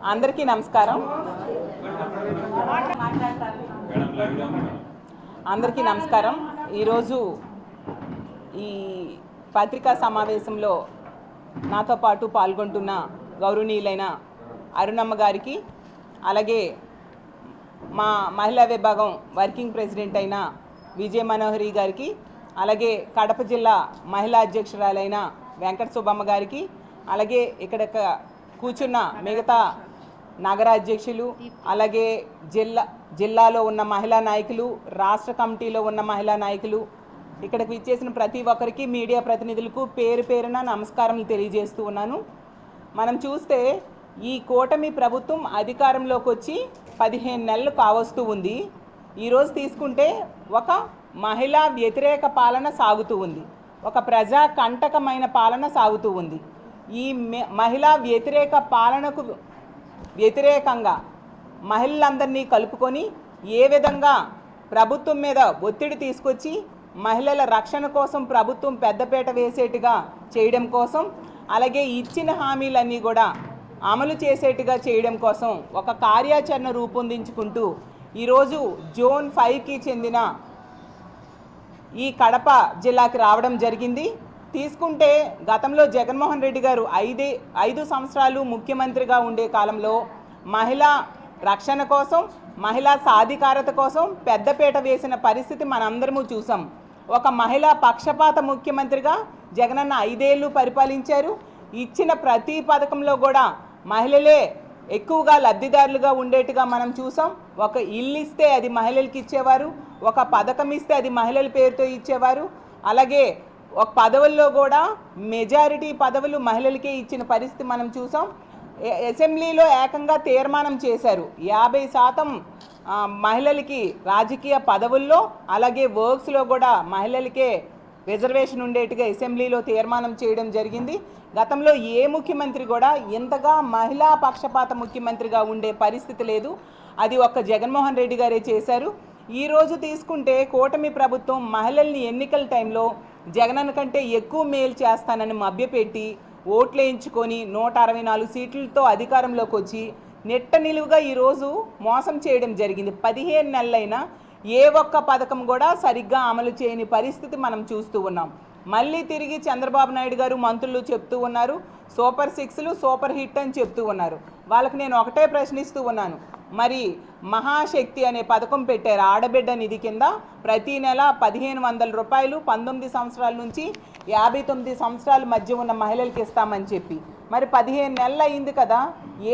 అందరికీ నమస్కారం. అందరికీ నమస్కారం. ఈరోజు ఈ పత్రికా సమావేశంలో నాతో పాటు పాల్గొంటున్న గౌరవనీయులైన అరుణమ్మ గారికి అలాగే మా మహిళా విభాగం వర్కింగ్ ప్రెసిడెంట్ అయిన విజయ మనోహరి గారికి అలాగే కడప జిల్లా మహిళా అధ్యక్షురాలైన వెంకట సుబ్బమ్మ గారికి అలాగే ఇక్కడ కూర్చున్న మిగతా నగర అధ్యక్షులు అలాగే జిల్లా జిల్లాలో ఉన్న మహిళా నాయకులు రాష్ట్ర కమిటీలో ఉన్న మహిళా నాయకులు ఇక్కడికి ఇచ్చేసిన ప్రతి ఒక్కరికి మీడియా ప్రతినిధులకు పేరు పేరున నమస్కారం తెలియజేస్తూ ఉన్నాను. మనం చూస్తే ఈ కూటమి ప్రభుత్వం అధికారంలోకి వచ్చి పదిహేను నెలలు కావస్తూ ఉంది. ఈరోజు తీసుకుంటే ఒక మహిళా వ్యతిరేక పాలన సాగుతూ ఉంది. ఒక ప్రజా కంటకమైన పాలన సాగుతూ ఉంది. ఈ మె- మహిళా వ్యతిరేక పాలనకు వ్యతిరేకంగా మహిళలందరినీ కలుపుకొని ఏ విధంగా ప్రభుత్వం మీద ఒత్తిడి తీసుకొచ్చి మహిళల రక్షణ కోసం ప్రభుత్వం పెద్దపీట వేసేట్టుగా చేయడం కోసం అలాగే ఇచ్చిన హామీలన్నీ కూడా అమలు చేసేట్టుగా చేయడం కోసం ఒక కార్యాచరణ రూపొందించుకుంటూ ఈరోజు జోన్ ఫైవ్కి చెందిన ఈ కడప జిల్లాకి రావడం జరిగింది. తీసుకుంటే గతంలో జగన్మోహన్ రెడ్డి గారు ఐదే ఐదు సంవత్సరాలు ముఖ్యమంత్రిగా ఉండే కాలంలో మహిళా రక్షణ కోసం మహిళా సాధికారత కోసం పెద్దపీట వేసిన పరిస్థితి మనందరము చూసాం. ఒక మహిళా పక్షపాత ముఖ్యమంత్రిగా జగనన్న ఐదేళ్ళు పరిపాలించారు. ఇచ్చిన ప్రతి పథకంలో కూడా మహిళలే ఎక్కువగా లబ్ధిదారులుగా ఉండేట్టుగా మనం చూసాం. ఒక ఇల్లు ఇస్తే అది మహిళలకి ఇచ్చేవారు ఒక పథకం ఇస్తే అది మహిళల పేరుతో ఇచ్చేవారు. అలాగే ఒక పదవుల్లో కూడా మెజారిటీ పదవులు మహిళలకే ఇచ్చిన పరిస్థితి మనం చూసాం. అసెంబ్లీలో ఏకంగా తీర్మానం చేశారు. యాభై శాతం మహిళలకి రాజకీయ పదవుల్లో అలాగే వర్క్స్లో కూడా మహిళలకే రిజర్వేషన్ ఉండేట్టుగా అసెంబ్లీలో తీర్మానం చేయడం జరిగింది. గతంలో ఏ ముఖ్యమంత్రి కూడా ఇంతగా మహిళా పక్షపాత ముఖ్యమంత్రిగా ఉండే పరిస్థితి లేదు. అది ఒక్క జగన్మోహన్ రెడ్డి గారే చేశారు. ఈరోజు తీసుకుంటే కూటమి ప్రభుత్వం మహిళల్ని ఎన్నికల టైంలో జగనన్న కంటే ఎక్కువ మేలు చేస్తానని మభ్యపెట్టి ఓట్లేయించుకొని నూట అరవై నాలుగు సీట్లతో అధికారంలోకి వచ్చి నెట్ట నిలువుగా ఈరోజు మోసం చేయడం జరిగింది. పదిహేను నెలలైనా ఏ ఒక్క పథకం కూడా సరిగ్గా అమలు చేయని పరిస్థితి మనం చూస్తూ ఉన్నాం. మళ్ళీ తిరిగి చంద్రబాబు నాయుడు గారు మంత్రులు చెప్తూ ఉన్నారు. సూపర్ సిక్స్లు సూపర్ హిట్ అని చెప్తూ ఉన్నారు. వాళ్ళకి నేను ఒకటే ప్రశ్నిస్తూ ఉన్నాను. మరి మహాశక్తి అనే పథకం పెట్టారు ఆడబిడ్డ నిధి కింద ప్రతి నెల పదిహేను వందల రూపాయలు పంతొమ్మిది సంవత్సరాల నుంచి యాభై తొమ్మిది సంవత్సరాల మధ్య ఉన్న మహిళలకి ఇస్తామని చెప్పి. మరి పదిహేను నెలలు అయింది కదా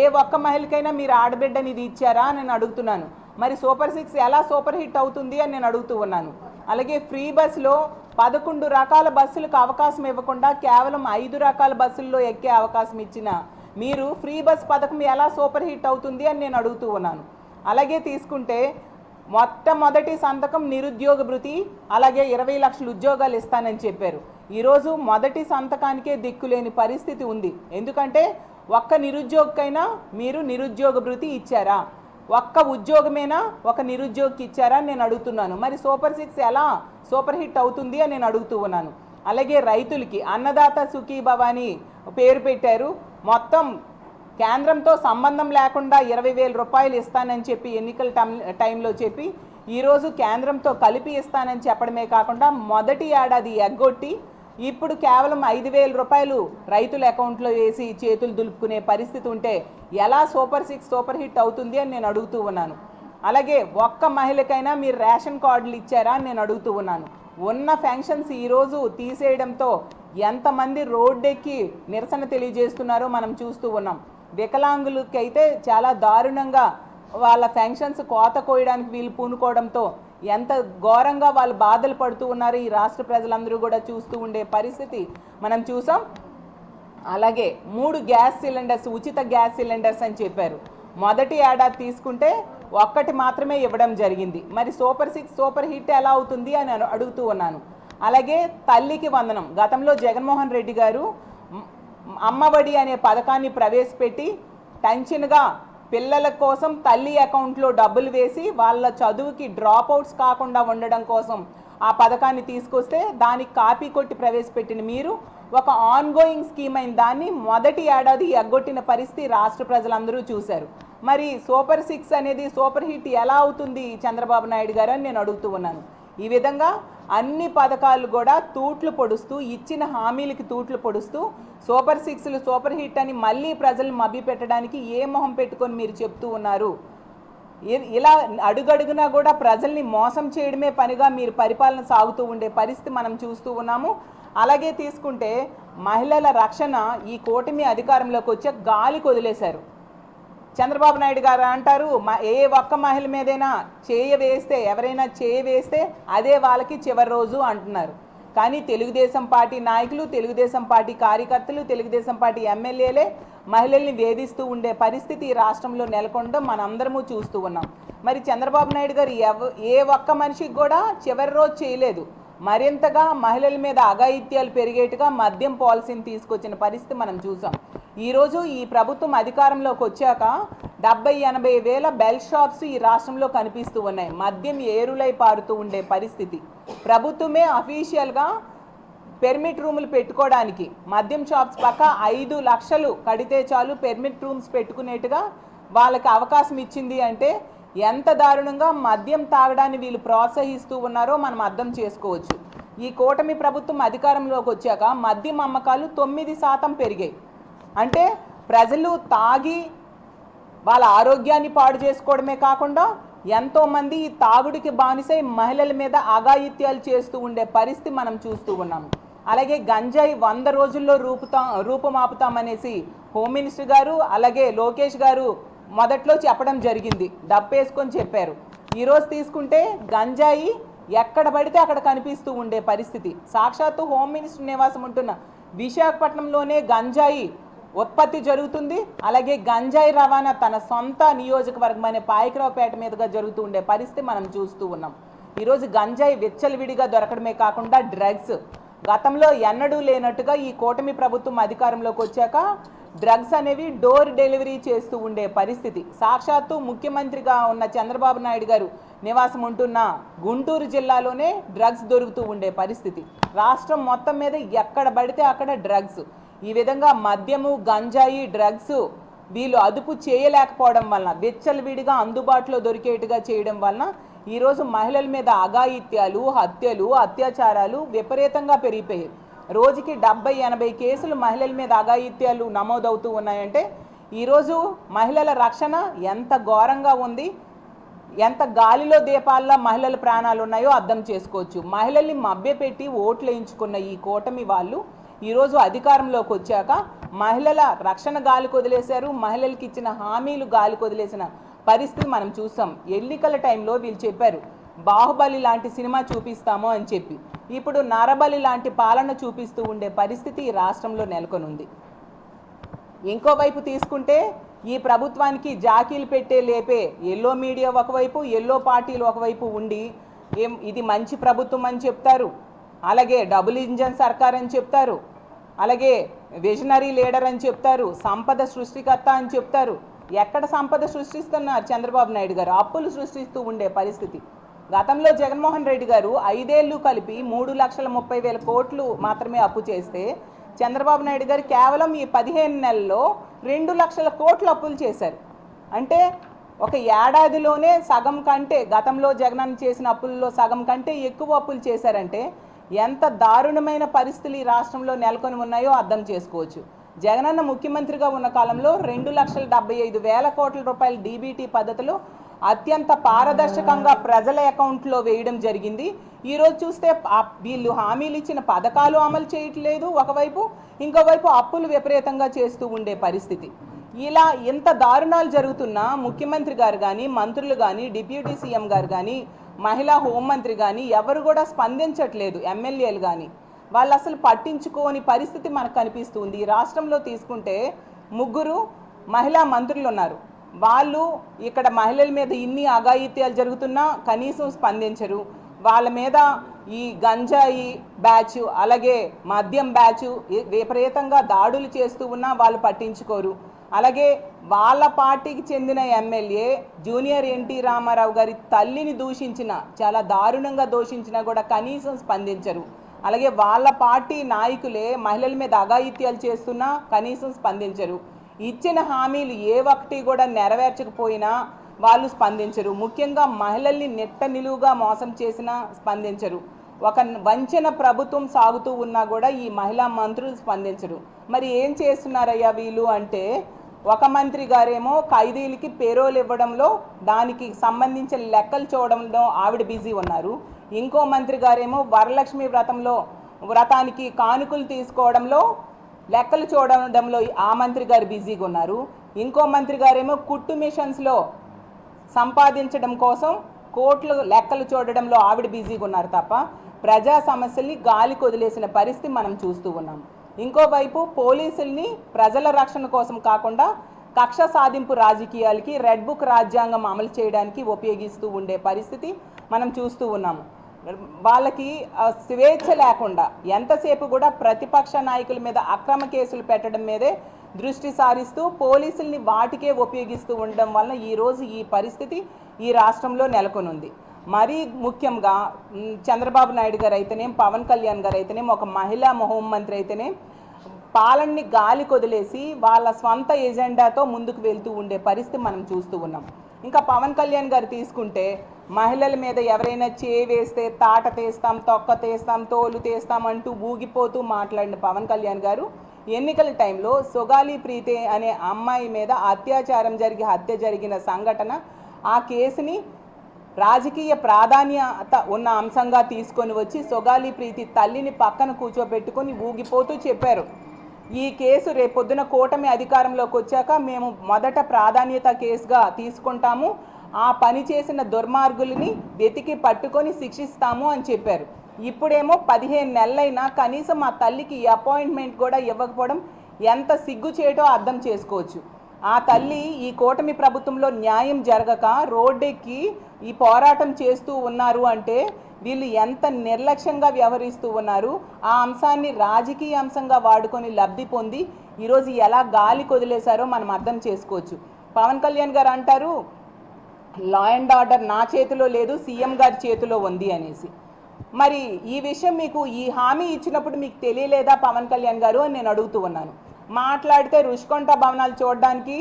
ఏ ఒక్క మహిళకైనా మీరు ఆడబిడ్డ నిధి ఇచ్చారా నేను అడుగుతున్నాను. మరి సూపర్ సిక్స్ ఎలా సూపర్ హిట్ అవుతుంది అని నేను అడుగుతూ ఉన్నాను. అలాగే ఫ్రీ బస్సులో పదకొండు రకాల బస్సులకు అవకాశం ఇవ్వకుండా కేవలం ఐదు రకాల బస్సుల్లో ఎక్కే అవకాశం ఇచ్చిన మీరు ఫ్రీ బస్ పథకం ఎలా సూపర్ హిట్ అవుతుంది అని నేను అడుగుతూ ఉన్నాను. అలాగే తీసుకుంటే మొట్టమొదటి సంతకం నిరుద్యోగ భృతి అలాగే ఇరవై లక్షల ఉద్యోగాలు ఇస్తానని చెప్పారు. ఈరోజు మొదటి సంతకానికే దిక్కులేని పరిస్థితి ఉంది. ఎందుకంటే ఒక్క నిరుద్యోగకైనా మీరు నిరుద్యోగ భృతి ఇచ్చారా? ఒక్క ఉద్యోగమేనా? ఒక నిరుద్యోగికి ఇచ్చారా అని నేను అడుగుతున్నాను. మరి సూపర్ సిక్స్ ఎలా? సూపర్ హిట్ అవుతుంది అని నేను అడుగుతూ ఉన్నాను. అలాగే రైతులకి అన్నదాత సుఖీభవ అని పేరు పెట్టారు. మొత్తం కేంద్రంతో సంబంధం లేకుండా ఇరవై వేల రూపాయలు ఇస్తానని చెప్పి ఎన్నికల టైం- టైంలో చెప్పి ఈరోజు కేంద్రంతో కలిపి ఇస్తానని చెప్పడమే కాకుండా మొదటి ఏడాది ఎగ్గొట్టి ఇప్పుడు కేవలం ఐదు వేల రూపాయలు రైతుల అకౌంట్లో వేసి చేతులు దులుపుకునే పరిస్థితి ఉంటే ఎలా సూపర్ సిక్స్ సూపర్ హిట్ అవుతుంది అని నేను అడుగుతూ ఉన్నాను. అలాగే ఒక్క మహిళకైనా మీరు రేషన్ కార్డులు ఇచ్చారా అని నేను అడుగుతూ ఉన్నాను. ఉన్న ఫెన్షన్స్ ఈరోజు తీసేయడంతో ఎంతమంది రోడ్డెక్కి నిరసన తెలియజేస్తున్నారో మనం చూస్తూ ఉన్నాం. వికలాంగులకైతే చాలా దారుణంగా వాళ్ళ ఫెన్షన్స్ కోత కోయడానికి వీళ్ళు పూనుకోవడంతో ఎంత ఘోరంగా వాళ్ళు బాధలు పడుతూ ఉన్నారు ఈ రాష్ట్ర ప్రజలందరూ కూడా చూస్తూ ఉండే పరిస్థితి మనం చూసాం. అలాగే మూడు గ్యాస్ సిలిండర్స్ ఉచిత గ్యాస్ సిలిండర్స్ అని చెప్పారు. మొదటి ఏడాది తీసుకుంటే ఒక్కటి మాత్రమే ఇవ్వడం జరిగింది. మరి సూపర్ సిక్స్ సూపర్ హిట్ ఎలా అవుతుంది అని అడుగుతూ ఉన్నాను. అలాగే తల్లికి వందనం. గతంలో జగన్మోహన్ రెడ్డి గారు అమ్మఒడి అనే పథకాన్ని ప్రవేశపెట్టి టెన్షన్గా పిల్లల కోసం తల్లి అకౌంట్లో డబ్బులు వేసి వాళ్ళ చదువుకి డ్రాప్ అవుట్స్ కాకుండా ఉండడం కోసం ఆ పథకాన్ని తీసుకొస్తే దానికి కాపీ కొట్టి ప్రవేశపెట్టిన మీరు ఒక ఆన్గోయింగ్ స్కీమ్ అయిన దాన్ని మొదటి ఏడాది ఎగ్గొట్టిన పరిస్థితి రాష్ట్ర ప్రజలందరూ చూశారు. మరి సూపర్ సిక్స్ అనేది సూపర్ హిట్ ఎలా అవుతుంది చంద్రబాబు నాయుడు గారు అని నేను అడుగుతూ ఉన్నాను. ఈ విధంగా అన్ని పథకాలు కూడా తూట్లు పొడుస్తూ ఇచ్చిన హామీలకి తూట్లు పొడుస్తూ సూపర్ సిక్స్లు సూపర్ హిట్ అని మళ్ళీ ప్రజలను మభ్య పెట్టడానికి ఏ మొహం పెట్టుకొని మీరు చెప్తూ ఉన్నారు? ఇ- ఇలా అడుగడుగునా కూడా ప్రజల్ని మోసం చేయడమే పనిగా మీరు పరిపాలన సాగుతూ ఉండే పరిస్థితి మనం చూస్తూ ఉన్నాము. అలాగే తీసుకుంటే మహిళల రక్షణ ఈ కూటమి అధికారంలోకి వచ్చే గాలికి వదిలేశారు. చంద్రబాబు నాయుడు గారు అంటారు మ- ఏ ఒక్క మహిళ మీదైనా చేయ వేస్తే ఎవరైనా చేయ వేస్తే అదే వాళ్ళకి చివరి రోజు అంటున్నారు. కానీ తెలుగుదేశం పార్టీ నాయకులు తెలుగుదేశం పార్టీ కార్యకర్తలు తెలుగుదేశం పార్టీ ఎమ్మెల్యేలే మహిళల్ని వేధిస్తూ ఉండే పరిస్థితి ఈ రాష్ట్రంలో నెలకొనడం మనందరము చూస్తూ ఉన్నాం. మరి చంద్రబాబు నాయుడు గారు ఎవ ఏ ఒక్క మనిషికి కూడా చివరి రోజు చేయలేదు. మరింతగా మహిళల మీద అఘాయిత్యాలు పెరిగేట్టుగా మద్యం పాలసీని తీసుకొచ్చిన పరిస్థితి మనం చూసాం. ఈరోజు ఈ ప్రభుత్వం అధికారంలోకి వచ్చాక డెబ్బై ఎనభై వేల బెల్ షాప్స్ ఈ రాష్ట్రంలో కనిపిస్తూ ఉన్నాయి. మద్యం ఏరులై పారుతూ ఉండే పరిస్థితి. ప్రభుత్వమే అఫీషియల్గా పెర్మిట్ రూములు పెట్టుకోవడానికి మద్యం షాప్స్ పక్క ఐదు లక్షలు కడితే చాలు పెర్మిట్ రూమ్స్ పెట్టుకునేట్టుగా వాళ్ళకి అవకాశం ఇచ్చింది అంటే ఎంత దారుణంగా మద్యం తాగడాన్ని వీళ్ళు ప్రోత్సహిస్తూ ఉన్నారో మనం అర్థం చేసుకోవచ్చు. ఈ కూటమి ప్రభుత్వం అధికారంలోకి వచ్చాక మద్యం అమ్మకాలు తొమ్మిది శాతం పెరిగాయి. అంటే ప్రజలు తాగి వాళ్ళ ఆరోగ్యాన్ని పాడు చేసుకోవడమే కాకుండా ఎంతోమంది ఈ తాగుడికి బానిసై మహిళల మీద అఘాయిత్యాలు చేస్తూ ఉండే పరిస్థితి మనం చూస్తూ ఉన్నాము అలాగే గంజాయి వంద రోజుల్లో రూపుతా రూపమాపుతామనేసి హోమ్ మినిస్టర్ గారు అలాగే లోకేష్ గారు మొదట్లో చెప్పడం జరిగింది. డప్పేసుకొని చెప్పారు. ఈరోజు తీసుకుంటే గంజాయి ఎక్కడ పడితే అక్కడ కనిపిస్తూ ఉండే పరిస్థితి. సాక్షాత్తు హోమ్ మినిస్టర్ నివాసం ఉంటున్న విశాఖపట్నంలోనే గంజాయి ఉత్పత్తి జరుగుతుంది. అలాగే గంజాయి రవాణా తన సొంత నియోజకవర్గమైన పాయకరావుపేట మీదుగా జరుగుతూ ఉండే పరిస్థితి మనం చూస్తూ ఉన్నాం. ఈరోజు గంజాయి విచ్చలవిడిగా దొరకడమే కాకుండా డ్రగ్స్. గతంలో ఎన్నడూ లేనట్టుగా ఈ కూటమి ప్రభుత్వం అధికారంలోకి వచ్చాక డ్రగ్స్ అనేవి డోర్ డెలివరీ చేస్తూ ఉండే పరిస్థితి. సాక్షాత్తు ముఖ్యమంత్రిగా ఉన్న చంద్రబాబు నాయుడు గారు నివాసం ఉంటున్న గుంటూరు జిల్లాలోనే డ్రగ్స్ దొరుకుతూ ఉండే పరిస్థితి. రాష్ట్రం మొత్తం మీద ఎక్కడ పడితే అక్కడ డ్రగ్స్. ఈ విధంగా మద్యము గంజాయి డ్రగ్స్ వీళ్ళు అదుపు చేయలేకపోవడం వలన విచ్చలవిడిగా అందుబాటులో దొరికేట్టుగా చేయడం వలన ఈరోజు మహిళల మీద అఘాయిత్యాలు హత్యలు అత్యాచారాలు విపరీతంగా పెరిగిపోయాయి. రోజుకి డెబ్బై ఎనభై కేసులు మహిళల మీద అఘాయిత్యాలు నమోదవుతూ ఉన్నాయంటే ఈరోజు మహిళల రక్షణ ఎంత ఘోరంగా ఉంది ఎంత గాలిలో దీపాల్లో మహిళల ప్రాణాలు ఉన్నాయో అర్థం చేసుకోవచ్చు. మహిళల్ని మభ్యపెట్టి ఓట్లు వేయించుకున్న ఈ కూటమి వాళ్ళు ఈరోజు అధికారంలోకి వచ్చాక మహిళల రక్షణ గాలి కొదిలేశారు మహిళలకి ఇచ్చిన హామీలు గాలి కొదిలేసిన పరిస్థితి మనం చూసాం ఎన్నికల టైంలో వీళ్ళు చెప్పారు బాహుబలి లాంటి సినిమా చూపిస్తాము అని చెప్పి. ఇప్పుడు నరబలి లాంటి పాలన చూపిస్తూ ఉండే పరిస్థితి ఈ రాష్ట్రంలో నెలకొనుంది. ఇంకోవైపు తీసుకుంటే ఈ ప్రభుత్వానికి జాకీలు పెట్టే లేపే ఎల్లో మీడియా ఒకవైపు ఎల్లో పార్టీలు ఒకవైపు ఉండి ఏం ఇది మంచి ప్రభుత్వం అని చెప్తారు. అలాగే డబుల్ ఇంజన్ సర్కార్ అని చెప్తారు. అలాగే విజనరీ లీడర్ అని చెప్తారు. సంపద సృష్టికర్త అని చెప్తారు. ఎక్కడ సంపద సృష్టిస్తున్నారు చంద్రబాబు నాయుడు గారు? అప్పులు సృష్టిస్తూ ఉండే పరిస్థితి. గతంలో జగన్మోహన్ రెడ్డి గారు ఐదేళ్ళు కలిపి మూడు లక్షల ముప్పై వేల కోట్లు మాత్రమే అప్పు చేస్తే చంద్రబాబు నాయుడు గారు కేవలం ఈ పదిహేను నెలల్లో రెండు లక్షల కోట్లు అప్పులు చేశారు. అంటే ఒక ఏడాదిలోనే సగం కంటే గతంలో జగనన్న చేసిన అప్పుల్లో సగం కంటే ఎక్కువ అప్పులు చేశారంటే ఎంత దారుణమైన పరిస్థితులు ఈ రాష్ట్రంలో నెలకొని ఉన్నాయో అర్థం చేసుకోవచ్చు. జగనన్న ముఖ్యమంత్రిగా ఉన్న కాలంలో రెండు లక్షల డెబ్బై ఐదు వేల కోట్ల రూపాయల డీబీటీ పద్ధతిలో అత్యంత పారదర్శకంగా ప్రజల అకౌంట్లో వేయడం జరిగింది. ఈరోజు చూస్తే వీళ్ళు హామీలు ఇచ్చిన పథకాలు అమలు చేయట్లేదు ఒకవైపు ఇంకోవైపు అప్పులు విపరీతంగా చేస్తూ ఉండే పరిస్థితి. ఇలా ఇంత దారుణాలు జరుగుతున్నా ముఖ్యమంత్రి గారు కానీ మంత్రులు కానీ డిప్యూటీ సీఎం గారు కానీ మహిళా హోంమంత్రి కానీ ఎవరు కూడా స్పందించట్లేదు ఎమ్మెల్యేలు కానీ వాళ్ళు అసలు పట్టించుకోని పరిస్థితి మనకు కనిపిస్తుంది. ఈ రాష్ట్రంలో తీసుకుంటే ముగ్గురు మహిళా మంత్రులు ఉన్నారు. వాళ్ళు ఇక్కడ మహిళల మీద ఇన్ని అఘాయిత్యాలు జరుగుతున్నా కనీసం స్పందించరు. వాళ్ళ మీద ఈ గంజాయి బ్యాచ్ అలాగే మద్యం బ్యాచ్ విపరీతంగా దాడులు చేస్తూ ఉన్నా వాళ్ళు పట్టించుకోరు. అలాగే వాళ్ళ పార్టీకి చెందిన ఎమ్మెల్యే జూనియర్ ఎన్టీ రామారావు గారి తల్లిని దూషించిన చాలా దారుణంగా దూషించినా కూడా కనీసం స్పందించరు. అలాగే వాళ్ళ పార్టీ నాయకులే మహిళల మీద అఘాయిత్యాలు చేస్తున్నా కనీసం స్పందించరు. ఇచ్చిన హామీలు ఏ ఒక్కటి కూడా నెరవేర్చకపోయినా వాళ్ళు స్పందించరు. ముఖ్యంగా మహిళల్ని నెట్ట నిలువుగా మోసం చేసినా స్పందించరు. ఒక వంచన ప్రభుత్వం సాగుతూ ఉన్నా కూడా ఈ మహిళా మంత్రులు స్పందించరు. మరి ఏం చేస్తున్నారయ్యా వీళ్ళు అంటే ఒక మంత్రి గారేమో ఖైదీలకి పేరోలు ఇవ్వడంలో దానికి సంబంధించిన లెక్కలు చూడడంలో ఆవిడ బిజీ ఉన్నారు. ఇంకో మంత్రి గారేమో వరలక్ష్మి వ్రతంలో వ్రతానికి కానుకలు తీసుకోవడంలో లెక్కలు చూడడంలో ఆ మంత్రి గారు బిజీగా ఉన్నారు. ఇంకో మంత్రి గారేమో కుట్టు మిషన్స్లో సంపాదించడం కోసం కోట్లు లెక్కలు చూడడంలో ఆవిడ బిజీగా ఉన్నారు తప్ప ప్రజా సమస్యల్ని గాలికి వదిలేసిన పరిస్థితి మనం చూస్తూ ఉన్నాం. ఇంకోవైపు పోలీసుల్ని ప్రజల రక్షణ కోసం కాకుండా కక్ష సాధింపు రాజకీయాలకి రెడ్ బుక్ రాజ్యాంగం అమలు చేయడానికి ఉపయోగిస్తూ ఉండే పరిస్థితి మనం చూస్తూ ఉన్నాము. వాళ్ళకి స్వేచ్ఛ లేకుండా ఎంతసేపు కూడా ప్రతిపక్ష నాయకుల మీద అక్రమ కేసులు పెట్టడం మీదే దృష్టి సారిస్తూ పోలీసుల్ని వాటికే ఉపయోగిస్తూ ఉండడం వలన ఈరోజు ఈ పరిస్థితి ఈ రాష్ట్రంలో నెలకొనుంది. మరీ ముఖ్యంగా చంద్రబాబు నాయుడు గారు అయితేనేం పవన్ కళ్యాణ్ గారు అయితేనేం ఒక మహిళా హోంమంత్రి అయితేనే పాలన్ని గాలి కొదిలేసి వాళ్ళ స్వంత ఎజెండాతో ముందుకు వెళ్తూ ఉండే పరిస్థితి మనం చూస్తూ ఉన్నాం. ఇంకా పవన్ కళ్యాణ్ గారు తీసుకుంటే మహిళల మీద ఎవరైనా చే వేస్తే తాట తీస్తాం తొక్క తీస్తాం తోలు తీస్తాం అంటూ ఊగిపోతూ మాట్లాడిన పవన్ కళ్యాణ్ గారు ఎన్నికల టైంలో సొగాలి ప్రీతి అనే అమ్మాయి మీద అత్యాచారం జరిగి హత్య జరిగిన సంఘటన ఆ కేసుని రాజకీయ ప్రాధాన్యత ఉన్న అంశంగా తీసుకొని వచ్చి సొగాలి ప్రీతి తల్లిని పక్కన కూర్చోబెట్టుకొని ఊగిపోతూ చెప్పారు. ఈ కేసు రేపొద్దున కూటమి అధికారంలోకి వచ్చాక మేము మొదట ప్రాధాన్యత కేసుగా తీసుకుంటాము. ఆ పని చేసిన దుర్మార్గుల్ని వెతికి పట్టుకొని శిక్షిస్తాము అని చెప్పారు. ఇప్పుడేమో పదిహేను నెలలైనా కనీసం ఆ తల్లికి అపాయింట్మెంట్ కూడా ఇవ్వకపోవడం ఎంత సిగ్గు చేయటో అర్థం చేసుకోవచ్చు. ఆ తల్లి ఈ కూటమి ప్రభుత్వంలో న్యాయం జరగక రోడ్డెక్కి ఈ పోరాటం చేస్తూ ఉన్నారు అంటే వీళ్ళు ఎంత నిర్లక్ష్యంగా వ్యవహరిస్తూ ఉన్నారు. ఆ అంశాన్ని రాజకీయ అంశంగా వాడుకొని లబ్ధి పొంది ఈరోజు ఎలా గాలి కొదిలేశారో మనం అర్థం చేసుకోవచ్చు. పవన్ కళ్యాణ్ గారు అంటారు లా అండ్ ఆర్డర్ నా చేతిలో లేదు సీఎం గారి చేతిలో ఉంది అనేసి. మరి ఈ విషయం మీకు ఈ హామీ ఇచ్చినప్పుడు మీకు తెలియలేదా పవన్ కళ్యాణ్ గారు అని నేను అడుగుతూ ఉన్నాను. మాట్లాడితే రుషికొంట భవనాలు చూడడానికి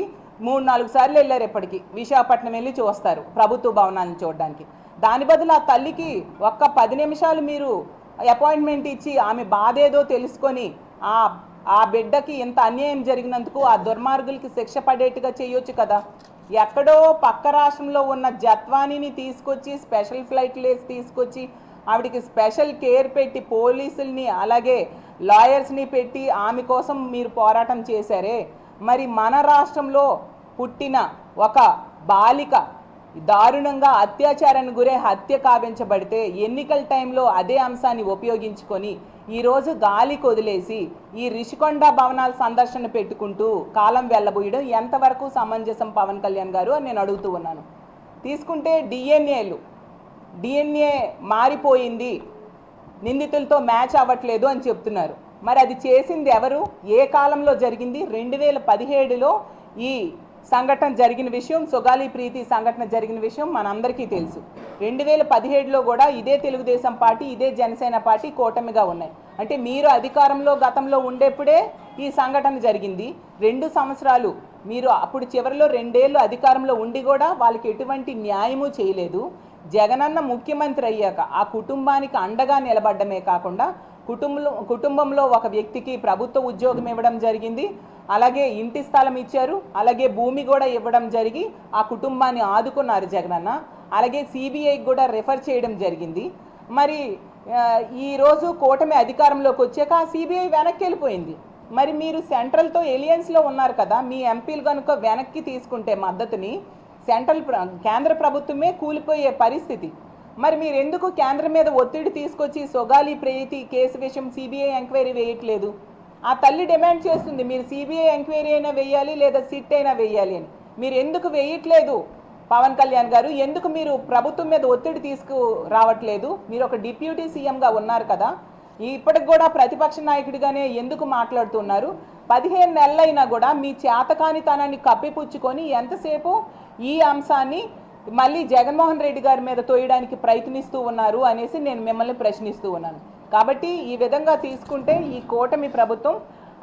మూడు నాలుగు సార్లు వెళ్ళారు ఇప్పటికి. విశాఖపట్నం వెళ్ళి చూస్తారు ప్రభుత్వ భవనాలను చూడడానికి. దాని బదులు ఆ తల్లికి ఒక్క పది నిమిషాలు మీరు అపాయింట్మెంట్ ఇచ్చి ఆమె బాధ ఏదో తెలుసుకొని ఆ ఆ బిడ్డకి ఇంత అన్యాయం జరిగినందుకు ఆ దుర్మార్గులకి శిక్ష పడేట్టుగా చేయొచ్చు కదా. ఎక్కడో పక్క రాష్ట్రంలో ఉన్న జత్వానీని తీసుకొచ్చి స్పెషల్ ఫ్లైట్లు వేసి తీసుకొచ్చి ఆవిడకి స్పెషల్ కేర్ పెట్టి పోలీసుల్ని అలాగే లాయర్స్ని పెట్టి ఆమె కోసం మీరు పోరాటం చేశారే. మరి మన రాష్ట్రంలో పుట్టిన ఒక బాలిక దారుణంగా అత్యాచారానికి గురే హత్య కావించబడితే ఎన్నికల టైంలో అదే అంశాన్ని ఉపయోగించుకొని ఈరోజు గాలి కొదిలేసి ఈ రిషికొండ భవనాల సందర్శన పెట్టుకుంటూ కాలం వెళ్ళబోయడం ఎంతవరకు సమంజసం పవన్ కళ్యాణ్ గారు అని నేను అడుగుతూ ఉన్నాను. తీసుకుంటే డిఎన్ఏలు డిఎన్ఏ మారిపోయింది. నిందితులతో మ్యాచ్ అవ్వట్లేదు అని చెప్తున్నారు. మరి అది చేసింది ఎవరు? ఏ కాలంలో జరిగింది? రెండు వేల పదిహేడులో ఈ సంఘటన జరిగిన విషయం సొగాలి ప్రీతి సంఘటన జరిగిన విషయం మనందరికీ తెలుసు. రెండు వేల పదిహేడులో కూడా ఇదే తెలుగుదేశం పార్టీ ఇదే జనసేన పార్టీ కూటమిగా ఉన్నాయి. అంటే మీరు అధికారంలో గతంలో ఉండేప్పుడే ఈ సంఘటన జరిగింది. రెండు సంవత్సరాలు మీరు అప్పుడు చివరిలో రెండేళ్ళు అధికారంలో ఉండి కూడా వాళ్ళకి ఎటువంటి న్యాయము చేయలేదు. జగనన్న ముఖ్యమంత్రి అయ్యాక ఆ కుటుంబానికి అండగా నిలబడ్డమే కాకుండా కుటుంబంలో కుటుంబంలో ఒక వ్యక్తికి ప్రభుత్వ ఉద్యోగం ఇవ్వడం జరిగింది. అలాగే ఇంటి స్థలం ఇచ్చారు. అలాగే భూమి కూడా ఇవ్వడం జరిగి ఆ కుటుంబాన్ని ఆదుకున్నారు జగనన్న. అలాగే సిబిఐకి కూడా రెఫర్ చేయడం జరిగింది. మరి ఈరోజు కూటమి అధికారంలోకి వచ్చాక ఆ సిబిఐ వెనక్కి వెళ్ళిపోయింది. మరి మీరు సెంట్రల్తో ఎలియన్స్లో ఉన్నారు కదా మీ ఎంపీలు కనుక వెనక్కి తీసుకుంటే మద్దతుని సెంట్రల్ కేంద్ర ప్రభుత్వమే కూలిపోయే పరిస్థితి. మరి మీరు ఎందుకు కేంద్రం మీద ఒత్తిడి తీసుకొచ్చి సొగాలి ప్రీతి కేసు విషయం సిబిఐ ఎంక్వైరీ వేయట్లేదు? ఆ తల్లి డిమాండ్ చేస్తుంది మీరు సిబిఐ ఎంక్వైరీ అయినా వేయాలి లేదా సిట్ అయినా వేయాలి అని. మీరు ఎందుకు వేయట్లేదు? పవన్ కళ్యాణ్ గారు ఎందుకు మీరు ప్రభుత్వం మీద ఒత్తిడి తీసుకు రావట్లేదు మీరు ఒక డిప్యూటీ సీఎంగా ఉన్నారు కదా. ఇప్పటికి కూడా ప్రతిపక్ష నాయకుడిగానే ఎందుకు మాట్లాడుతున్నారు? పదిహేను నెలలైనా కూడా మీ చేతకానితనాన్ని కప్పిపుచ్చుకొని ఎంతసేపు ఈ అంశాన్ని మళ్ళీ జగన్మోహన్ రెడ్డి గారి మీద తోయడానికి ప్రయత్నిస్తూ ఉన్నారు అనేసి నేను మిమ్మల్ని ప్రశ్నిస్తూ ఉన్నాను. కాబట్టి ఈ విధంగా తీసుకుంటే ఈ కూటమి ప్రభుత్వం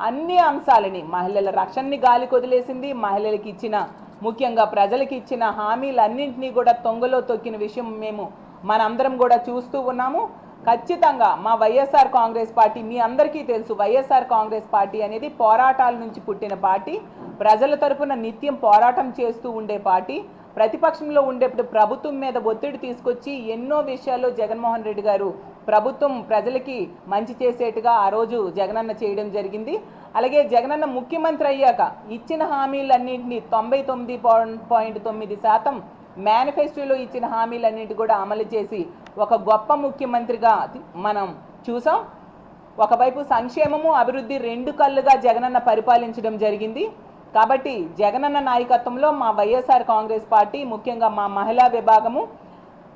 అన్ని అంశాలని మహిళల రక్షణని గాలి కొదిలేసింది మహిళలకి ఇచ్చిన ముఖ్యంగా ప్రజలకి ఇచ్చిన హామీలన్నింటినీ కూడా తొంగలో తొక్కిన విషయం మేము మనందరం కూడా చూస్తూ ఉన్నాము. ఖచ్చితంగా మా వైఎస్ఆర్ కాంగ్రెస్ పార్టీ మీ అందరికీ తెలుసు వైఎస్ఆర్ కాంగ్రెస్ పార్టీ అనేది పోరాటాల నుంచి పుట్టిన పార్టీ. ప్రజల తరపున నిత్యం పోరాటం చేస్తూ ఉండే పార్టీ. ప్రతిపక్షంలో ఉండేప్పుడు ప్రభుత్వం మీద ఒత్తిడి తీసుకొచ్చి ఎన్నో విషయాల్లో జగన్మోహన్ రెడ్డి గారు ప్రభుత్వం ప్రజలకి మంచి చేసేట్టుగా ఆ రోజు జగనన్న చేయడం జరిగింది. అలాగే జగనన్న ముఖ్యమంత్రి అయ్యాక ఇచ్చిన హామీలన్నింటినీ తొంభై తొమ్మిది పాయింట్ తొమ్మిది శాతం మేనిఫెస్టోలో ఇచ్చిన హామీలన్నింటి కూడా అమలు చేసి ఒక గొప్ప ముఖ్యమంత్రిగా మనం చూసాం. ఒకవైపు సంక్షేమము అభివృద్ధి రెండు కళ్ళుగా జగనన్న పరిపాలించడం జరిగింది. కాబట్టి జగనన్న నాయకత్వంలో మా వైఎస్ఆర్ కాంగ్రెస్ పార్టీ ముఖ్యంగా మా మహిళా విభాగము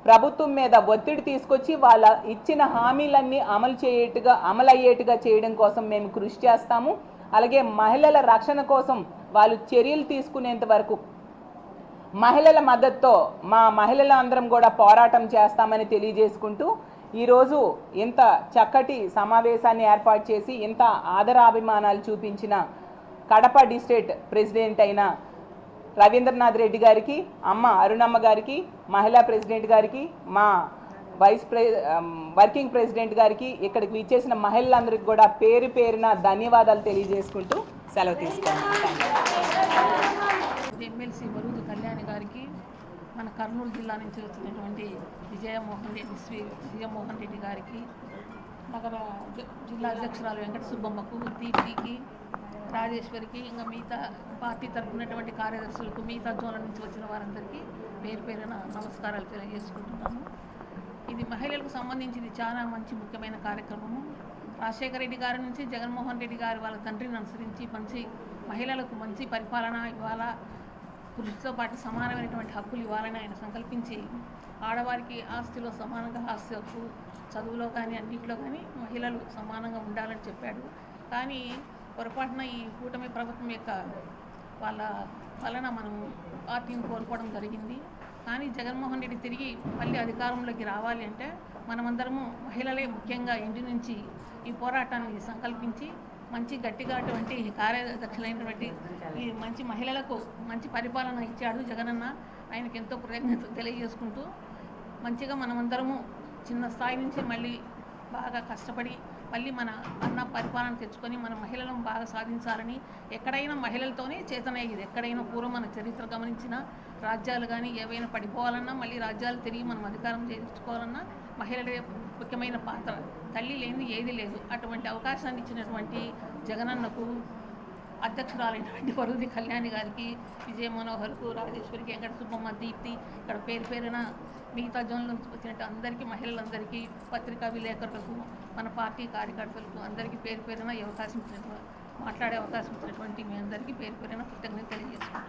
ప్రభుత్వం మీద ఒత్తిడి తీసుకొచ్చి వాళ్ళ ఇచ్చిన హామీలన్నీ అమలు చేయట్టుగా అమలయ్యేట్టుగా చేయడం కోసం మేము కృషి చేస్తాము. అలాగే మహిళల రక్షణ కోసం వాళ్ళు చర్యలు తీసుకునేంత వరకు మహిళల మద్దతుతో మా మహిళల అందరం కూడా పోరాటం చేస్తామని తెలియజేసుకుంటూ ఈరోజు ఇంత చక్కటి సమావేశాన్ని ఏర్పాటు చేసి ఇంత ఆదరాభిమానాలు చూపించిన కడప డిస్ట్రిక్ట్ ప్రెసిడెంట్ అయిన రవీంద్రనాథ్ రెడ్డి గారికి అమ్మ అరుణమ్మ గారికి మహిళా ప్రెసిడెంట్ గారికి మా వైస్ ప్రె వర్కింగ్ ప్రెసిడెంట్ గారికి ఇక్కడికి విచ్చేసిన మహిళలందరికీ కూడా పేరు పేరున ధన్యవాదాలు తెలియజేసుకుంటూ సెలవు తీసుకోండి ఎమ్మెల్సీ బరువుదు కళ్యాణి గారికి మన కర్నూలు జిల్లా నుంచి వచ్చినటువంటి విజయమోహన్ రెడ్డి శ్రీ విజయమోహన్ రెడ్డి గారికి నగర జిల్లా అధ్యక్షురాలు వెంకట సుబ్బమ్మకు దీప్తికి రాజేశ్వరికి ఇంకా మిగతా పార్టీ తరపునటువంటి కార్యదర్శులకు మిగతా జోన్ల నుంచి వచ్చిన వారందరికీ పేరు పేరున నమస్కారాలు తెలియజేసుకుంటున్నాము. ఇది మహిళలకు సంబంధించింది చాలా మంచి ముఖ్యమైన కార్యక్రమము. రాజశేఖర రెడ్డి గారి నుంచి జగన్మోహన్ రెడ్డి గారి వాళ్ళ తండ్రిని అనుసరించి మంచి మహిళలకు మంచి పరిపాలన ఇవ్వాలా పురుషులతో పాటు సమానమైనటువంటి హక్కులు ఇవ్వాలని ఆయన సంకల్పించి ఆడవారికి ఆస్తిలో సమానంగా ఆస్తి హక్కు చదువులో కానీ అన్నింటిలో కానీ మహిళలు సమానంగా ఉండాలని చెప్పాడు. కానీ పొరపాటున ఈ కూటమి ప్రభుత్వం యొక్క వాళ్ళ వలన మనం పార్టీని కోల్పోవడం జరిగింది. కానీ జగన్మోహన్ రెడ్డి తిరిగి మళ్ళీ అధికారంలోకి రావాలి అంటే మనమందరము మహిళలే ముఖ్యంగా ఇంటి నుంచి ఈ పోరాటాన్ని సంకల్పించి మంచి గట్టిగా అటువంటి కార్యదక్షులైనటువంటి ఈ మంచి మహిళలకు మంచి పరిపాలన ఇచ్చాడు జగనన్న. ఆయనకి ఎంతో కృతజ్ఞతలు తెలియజేసుకుంటూ మంచిగా మనమందరము చిన్న స్థాయి నుంచి మళ్ళీ బాగా కష్టపడి మళ్ళీ మన అన్న పరిపాలన తెచ్చుకొని మన మహిళలను బాగా సాధించాలని ఎక్కడైనా మహిళలతోనే చేతనయ్యేది ఎక్కడైనా పూర్వం మన చరిత్ర గమనించిన రాజ్యాలు కానీ ఏవైనా పడిపోవాలన్నా మళ్ళీ రాజ్యాలు తిరిగి మనం అధికారం చేయించుకోవాలన్నా మహిళలే ముఖ్యమైన పాత్ర. తల్లి లేని ఏది లేదు. అటువంటి అవకాశాన్ని ఇచ్చినటువంటి జగనన్నకు అధ్యక్షురాలైనటువంటి వరుది కళ్యాణి గారికి విజయ మనోహర్కు రాజేశ్వరికి వెంకట సుబ్బమ్మ దీప్తి ఇక్కడ పేరు పేరున మిగతా జోన్ల నుంచి వచ్చినట్టు అందరికీ మహిళలందరికీ పత్రికా విలేకరులకు మన పార్టీ కార్యకర్తలకు అందరికీ పేరు పేరున ఈ అవకాశం ఇచ్చినటువంటి మాట్లాడే అవకాశం ఇచ్చినటువంటి మీ అందరికీ పేరు పేరున కృతజ్ఞత తెలియజేసుకుంటాం